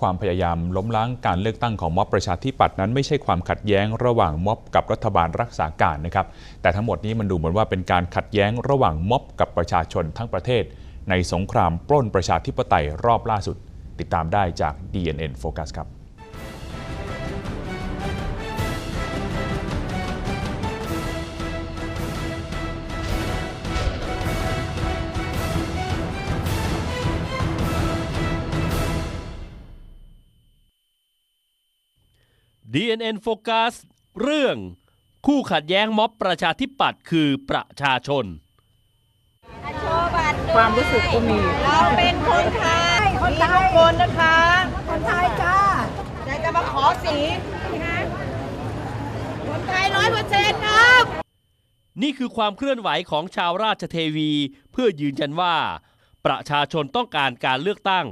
ความพยายามล้มล้างการเลือกตั้งของม็อบประชาธิปัตย์นั้นไม่ใช่ความขัดแย้งระหว่างม็อบกับรัฐบาลรักษาการนะครับ แต่ทั้งหมดนี้มันดูเหมือนว่าเป็นการขัดแย้งระหว่างม็อบกับประชาชนทั้งประเทศ ในสงครามปล้นประชาธิปไตยรอบล่าสุด ติดตามได้จาก DNN Focus ครับ DNN Focus เรื่อง คู่ขัดแย้งม็อบประชาธิปัตย์คือประชาชนโชว์บัตรด้วยความรู้สึกก็มี เราเป็นคนไทยคนไทยมีทุกคนนะคะคนไทยจ้าแต่จะมาขอสีนะคนไทยร้อยเปอร์เซ็นต์ครับนี่คือความเคลื่อนไหวของชาวราชเทวี เพื่อยืนยันว่า ประชาชนต้องการการเลือกตั้ง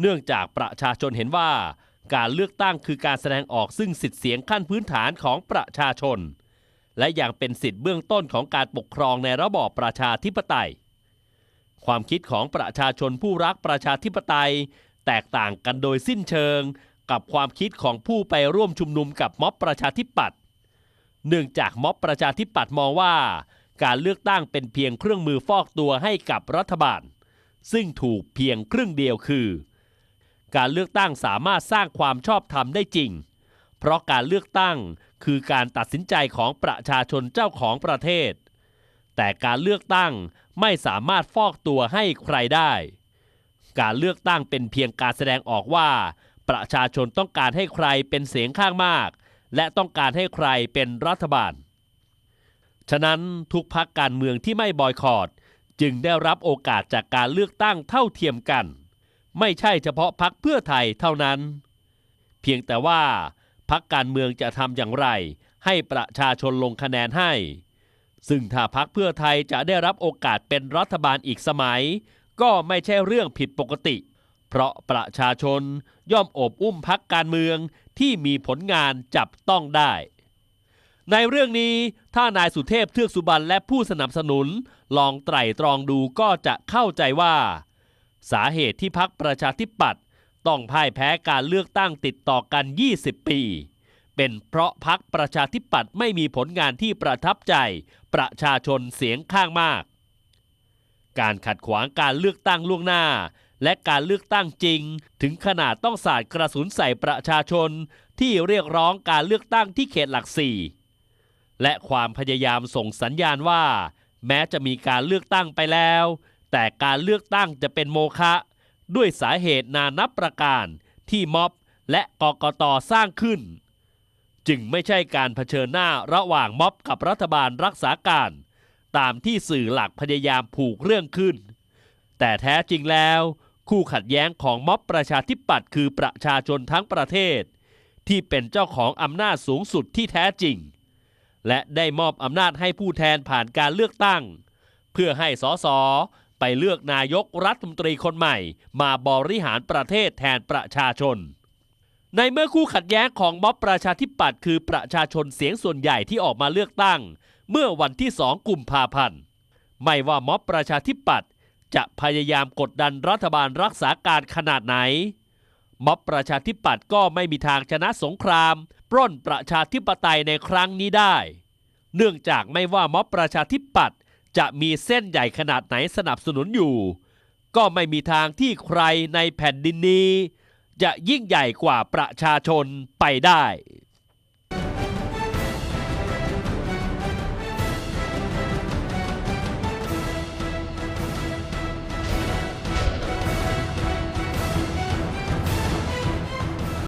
เนื่องจากประชาชนเห็นว่า การเลือกตั้งคือการแสดงออกซึ่งสิทธิเสียงขั้นพื้นฐานของประชาชน และอยังเป็นสิทธิเบื้องต้นของการปกครองในระบอบประชาธิปไตย ความคิดของประชาชนผู้รักประชาธิปไตย แตกต่างกันโดยสิ้นเชิง กับความคิดของผู้ไปร่วมชุมนุมกับม็อบประชาธิปัตย์เนื่องจากม็อบประชาธิปัตย์มองว่า การเลือกตั้งเป็นเพียงเครื่องมือฟอกตัวให้กับรัฐบาล ซึ่งถูกเพียงครึ่งเดียวคือ การเลือกตั้งสามารถสร้างความชอบธรรมได้จริง เพราะการเลือกตั้งคือการตัดสินใจของประชาชนเจ้าของประเทศ แต่การเลือกตั้งไม่สามารถฟอกตัวให้ใครได้ การเลือกตั้งเป็นเพียงการแสดงออกว่า ประชาชนต้องการให้ใครเป็นเสียงข้างมาก และต้องการให้ใครเป็นรัฐบาล ฉะนั้นทุกพักการเมืองที่ไม่บอยคอรดจึงได้รับโอกาสจากการเลือกตั้งเท่าเทียมกัน ไม่ใช่เฉพาะพักเพื่อไทยเท่านั้น เพียงแต่ว่าพักการเมืองจะทำอย่างไร ให้ประชาชนลงคะแนนให้ ซึ่งถ้าพักเพื่อไทยจะได้รับโอกาสเป็นรัฐบาลอีกสมัย ก็ไม่ใช่เรื่องผิดปกติ เพราะประชาชนย่อมโอบอุ้มพักการเมืองที่มีผลงานจับต้องได้ ในเรื่องนี้ถ้านายสุเทพเทือกสุบรรณและผู้สนับสนุน ลองไตร่ตรองดูก็จะเข้าใจว่า สาเหตุที่พักประชาธิปัตย์ต้องพ่ายแพ้การเลือกตั้งติดต่อกัน 20 ปี เป็นเพราะพักประชาธิปัตย์ไม่มีผลงานที่ประทับใจ ประชาชนเสียงข้างมาก การขัดขวางการเลือกตั้งล่วงหน้า และการเลือกตั้งจริง ถึงขนาดต้องสาดกระสุนใส่ประชาชน ที่เรียกร้องการเลือกตั้งที่เขตหลักสี่และความพยายามส่งสัญญาณว่า แม้จะมีการเลือกตั้งไปแล้ว แต่การเลือกตั้งจะเป็นโมฆะด้วยสาเหตุนานับประการที่ม็อบและกกตสร้างขึ้น จึงไม่ใช่การเผชิญหน้าระหว่างม็อบกับรัฐบาลรักษาการ ตามที่สื่อหลักพยายามผูกเรื่องขึ้น แต่แท้จริงแล้ว คู่ขัดแย้งของม็อบประชาธิปัตย์คือประชาชนทั้งประเทศ ที่เป็นเจ้าของอำนาจสูงสุดที่แท้จริง และได้มอบอำนาจให้ผู้แทนผ่านการเลือกตั้ง เพื่อให้สส ไปเลือกนายกรัฐมนตรีคนใหม่ มาบริหารประเทศแทนประชาชน ในเมื่อคู่ขัดแย้งของม็อบประชาธิปัตย์คือประชาชนเสียงส่วนใหญ่ที่ออกมาเลือกตั้ง เมื่อวันที่2กุมภาพันธ์ไม่ว่าม็อบประชาธิปัตย์จะพยายามกดดันรัฐบาลรักษาการขนาดไหน ม็อบประชาธิปัตย์ก็ไม่มีทางชนะสงคราม ปล้นประชาธิปไตยในครั้งนี้ได้ เนื่องจากไม่ว่าม็อบประชาธิปัตย์ จะมีเส้นใหญ่ขนาดไหนสนับสนุนอยู่ ก็ไม่มีทางที่ใครในแผ่นดินนี้ จะยิ่งใหญ่กว่าประชาชนไปได้